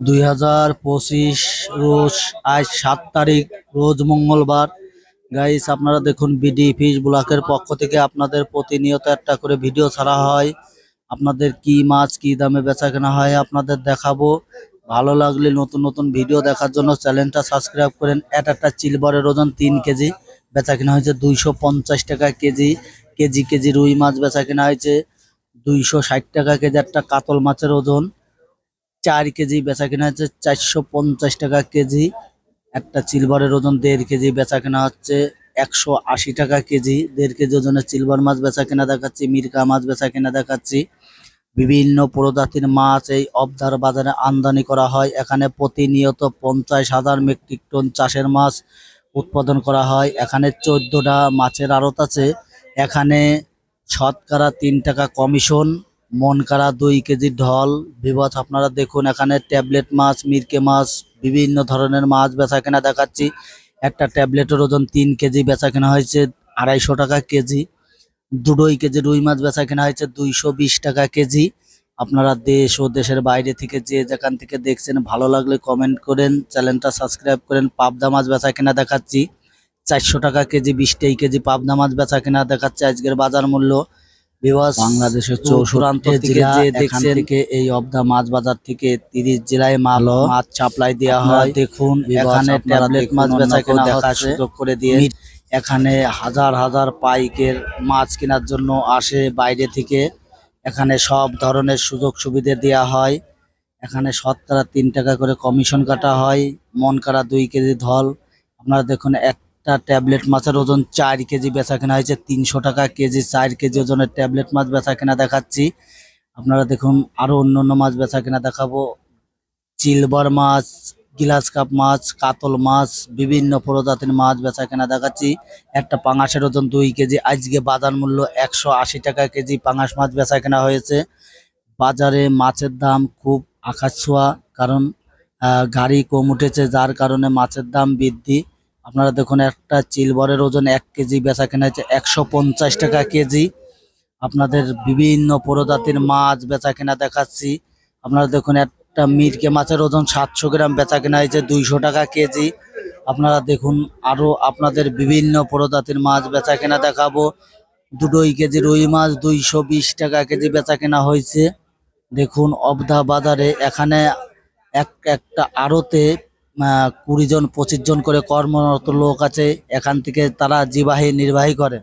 দুই হাজার পঁচিশ রোজ আজ সাত তারিখ, রোজ মঙ্গলবার। গাইস আপনারা দেখুন বিডি ফিশ ব্লকের পক্ষ থেকে আপনাদের প্রতিনিয়ত একটা করে ভিডিও ছাড়া হয়। আপনাদের কি মাছ, কি দামে বেচা কেনা হয় আপনাদের দেখাবো। ভালো লাগলে নতুন নতুন ভিডিও দেখার জন্য চ্যানেলটা সাবস্ক্রাইব করেন। এক একটা চিলবারের ওজন তিন কেজি। বেচা কেনা হয়েছে দুইশো পঞ্চাশ টাকা কেজি। কেজি কেজি রুই মাছ বেচা কেনা হয়েছে দুইশো ষাট টাকা কেজি। একটা কাতল মাছের ওজন। চার কেজি বেচা কেনা হচ্ছে চারশো পঞ্চাশ টাকা কেজি। একটা সিলভারের ওজন দেড় কেজি বেচা কেনা হচ্ছে একশো আশি টাকা কেজি। দেড় কেজি ওজনের সিলভার মাছ বেচা কেনা দেখাচ্ছি, মিরকা মাছ বেচা কেনা দেখাচ্ছি। বিভিন্ন প্রজাতির মাছ এই অবধার বাজারে আমদানি করা হয়। এখানে প্রতিনিয়ত পঞ্চাশ হাজার মেট্রিক টন চাষের মাছ উৎপাদন করা হয়। এখানে চোদ্দটা মাছের আড়ত আছে। এখানে শতকরা তিন টাকা কমিশন। মনকারা দুই কেজি ঢল। বিবাদ আপনারা দেখুন এখানে ট্যাবলেট মাছ, মিরকে মাছ, বিভিন্ন ধরনের মাছ বেচা কেনা দেখাচ্ছি। একটা ট্যাবলেটের ওজন তিন কেজি বেচা কেনা হয়েছে, আড়াইশো টাকা কেজি। দুটোই কেজি রুই মাছ বেচা কেনা হয়েছে, দুইশো বিশ টাকা কেজি। আপনারা দেশ ও দেশের বাইরে থেকে যে যেখান থেকে দেখছেন, ভালো লাগলে কমেন্ট করেন, চ্যানেলটা সাবস্ক্রাইব করেন, পাবদা মাছ বেচা কেনা দেখাচ্ছি। চারশো টাকা কেজি বিশটাই কেজি পাবদা মাছ বেচা কেনা দেখাচ্ছে। আজকের বাজার মূল্য বিবাস বাংলাদেশের থেকে জেলা দেখছেন থেকে এই অবদা মাছ বাজার থেকে তিরিশ জেলায় মাল মাছ সাপ্লাই দেওয়া হয়। দেখুন এখানে ট্যাবলেট মাছ বেচা কেনা সুযোগ করে দিয়ে এখানে হাজার হাজার পাইকের মাছ কেনার জন্য আসে বাইরে থেকে। এখানে সব ধরনের সুযোগ সুবিধা দেওয়া হয়। এখানে শতকরা তিন টাকা করে কমিশন কাটা হয়। মন কাটা দুই কেজি ধল। আপনারা দেখুন একটা ট্যাবলেট মাছের ওজন চার কেজি বেচা কেনা হয়েছে, তিনশো টাকা কেজি, চার কেজি ওজনের ট্যাবলেট মাছ বেচা কেনা দেখাচ্ছি। আপনারা দেখুন, আরও অন্য অন্য মাছ বেচা কেনা দেখাবো। চিলবার মাছ, গিলাস কাপ মাছ, কাতল মাছ, বিভিন্ন প্রজাতির মাছ বেচা কেনা দেখাচ্ছি। একটা পাঙাশের ওজন দুই কেজি, আজকে বাজার মূল্য একশো আশি টাকা কেজি পাঙাশ মাছ বেচা কেনা হয়েছে। বাজারে মাছের দাম খুব আকাশ ছোঁয়া, কারণ গাড়ি কম উঠেছে, যার কারণে মাছের দাম বৃদ্ধি। আপনারা দেখুন, একটা চিলবরের ওজন এক কেজি, বেচা কেনা হয়েছে একশো পঞ্চাশ টাকা কেজি। আপনাদের বিভিন্ন প্রজাতির মাছ বেচা কেনা দেখাচ্ছি। আপনারা দেখুন, একটা মিরকে মাছের ওজন সাতশো গ্রাম, বেচা কেনা হয়েছে দুইশো টাকা কেজি। আপনারা দেখুন, আরও আপনাদের বিভিন্ন প্রজাতির মাছ বেচা কেনা দেখাবো। দুটোই কেজি রুই মাছ, দুইশো বিশ টাকা কেজি বেচা কেনা হয়েছে। দেখুন, অবধা বাজারে এখানে এক একটা আড়তে কুড়ি জন পঁচিশ জন করে কর্মরত লোক আছে। এখান থেকে তারা জীবাহী নির্বাহী করে।